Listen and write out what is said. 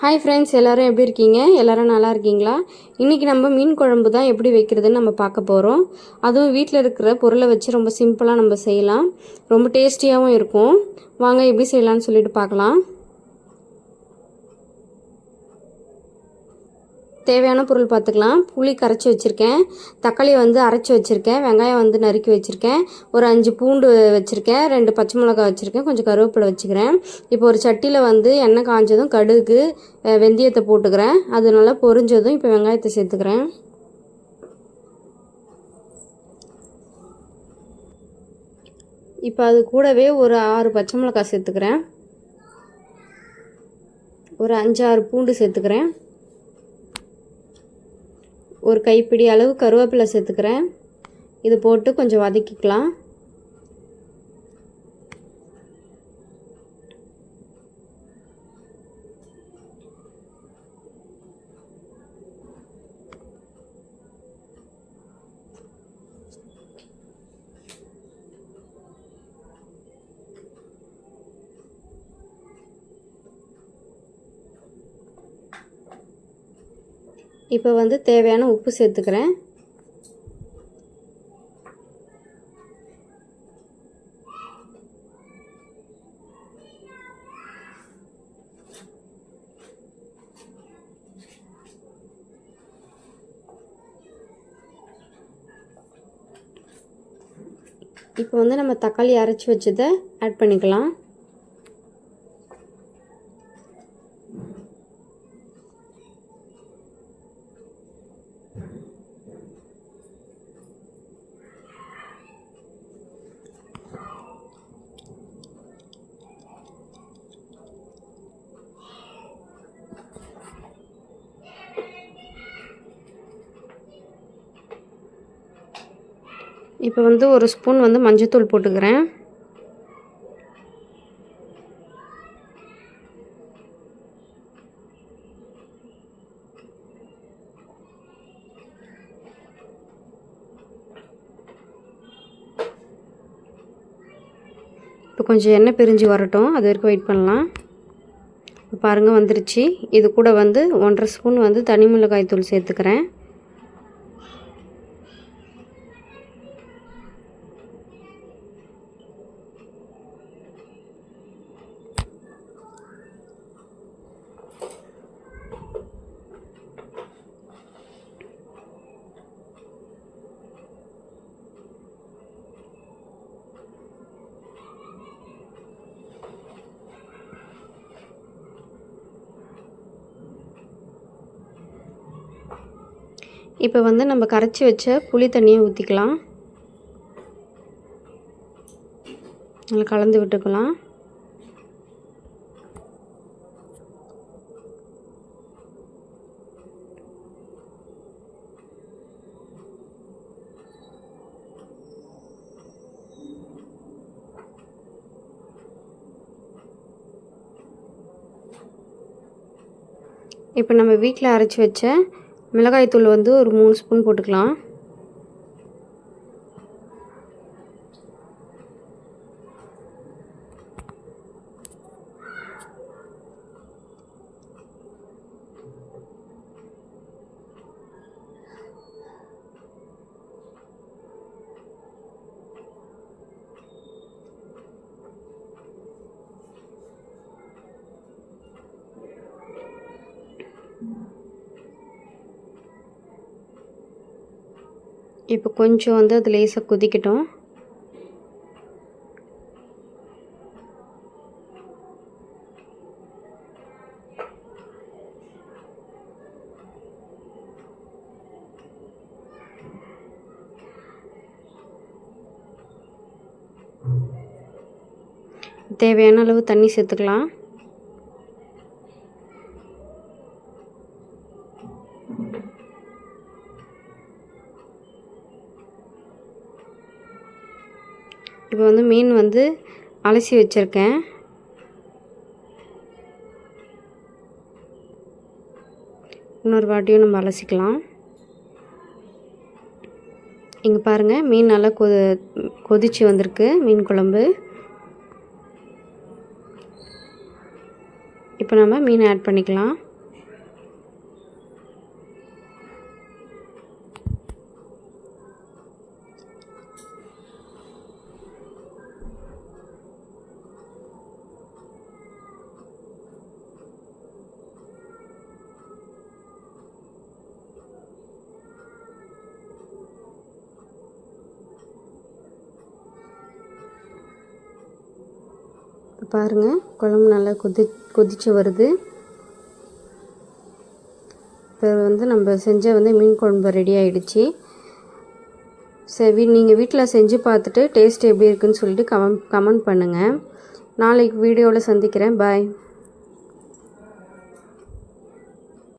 Hi friends எல்லோரும் எப்படி இருக்கீங்க? எல்லோரும் நல்லா இருக்கீங்களா? இன்றைக்கி நம்ம மீன் குழம்பு தான் எப்படி வைக்கிறதுன்னு நம்ம பார்க்க போகிறோம் அதுவும் வீட்டில் இருக்கிற பொருளை வச்சு ரொம்ப சிம்பிளாக நம்ம செய்யலாம். ரொம்ப டேஸ்டியாகவும் இருக்கும். வாங்க எப்படி செய்யலாம்னு சொல்லிட்டு பார்க்கலாம். தேவையான பொருள் பார்த்துக்கலாம். புளி கரைச்சி வச்சுருக்கேன். தக்காளி வந்து அரைச்சி வச்சுருக்கேன். வெங்காயம் வந்து நறுக்கி வச்சுருக்கேன். ஒரு அஞ்சு பூண்டு வச்சுருக்கேன். ரெண்டு பச்சை மிளகாய் வச்சுருக்கேன். கொஞ்சம் கருவேப்பிலை வச்சுக்கிறேன். இப்போ ஒரு சட்டியில் வந்து எண்ணெய் காஞ்சதும் கடுகு வெந்தயத்தை போட்டுக்கிறேன். அது நல்லா பொரிஞ்சதும் இப்போ வெங்காயத்தை சேர்த்துக்கிறேன். இப்போ அது கூடவே ஒரு ஆறு பச்சை மிளகாய் சேர்த்துக்கிறேன். ஒரு அஞ்சாறு பூண்டு சேர்த்துக்கிறேன். ஒரு கைப்பிடி அளவு கருவேப்பிலை சேர்த்துக்கிறேன். இது போட்டு கொஞ்சம் வதக்கிக்கலாம். இப்போ வந்து தேவையான உப்பு சேர்த்துக்கிறேன். இப்போ வந்து நம்ம தக்காளி அரைச்சி வச்சதை ஆட் பண்ணிக்கலாம். இப்போ வந்து ஒரு ஸ்பூன் வந்து மஞ்சத்தூள் போட்டுக்கிறேன். இப்போ கொஞ்சம் எண்ணெய் பிரிஞ்சு வரட்டும். அது வரைக்கும் வெயிட் பண்ணலாம். இப்போ பாருங்கள் வந்துருச்சு. இது கூட வந்து ஒன்றரை ஸ்பூன் வந்து தனி மிளகாய் தூள் சேர்த்துக்கிறேன். இப்போ வந்து நம்ம கரைச்சி வச்ச புளி தண்ணியை ஊற்றிக்கலாம் நல்லா கலந்து விட்டுக்கலாம். இப்போ நம்ம வீட்டில் அரைச்சி வச்ச மிளகாய்த்தூள் வந்து ஒரு மூணு ஸ்பூன் போட்டுக்கலாம். இப்போ கொஞ்சம் வந்து அது லேசாக கொதிக்கட்டும். தேவையான அளவு தண்ணி சேர்த்துக்கலாம். இப்போ வந்து மீன் வந்து அலசி வச்சுருக்கேன். இன்னொரு வாட்டியும் நம்ம அலசிக்கலாம். இங்கே பாருங்கள் மீன் நல்லா கொ கொதிச்சு வந்திருக்கு மீன் குழம்பு. இப்போ நம்ம மீன் ஆட் பண்ணிக்கலாம். பாருங்கள் குழம்பு நல்லா கொதி கொதிச்சு வருது. இப்போ வந்து நம்ம செஞ்ச வந்து மீன் குழம்பு ரெடி ஆகிடுச்சி சரி நீங்கள் வீட்டில் செஞ்சு பார்த்துட்டு டேஸ்ட் எப்படி இருக்குன்னு சொல்லிட்டு கமெண்ட் கமெண்ட் பண்ணுங்கள் நாளைக்கு வீடியோவில் சந்திக்கிறேன். பாய்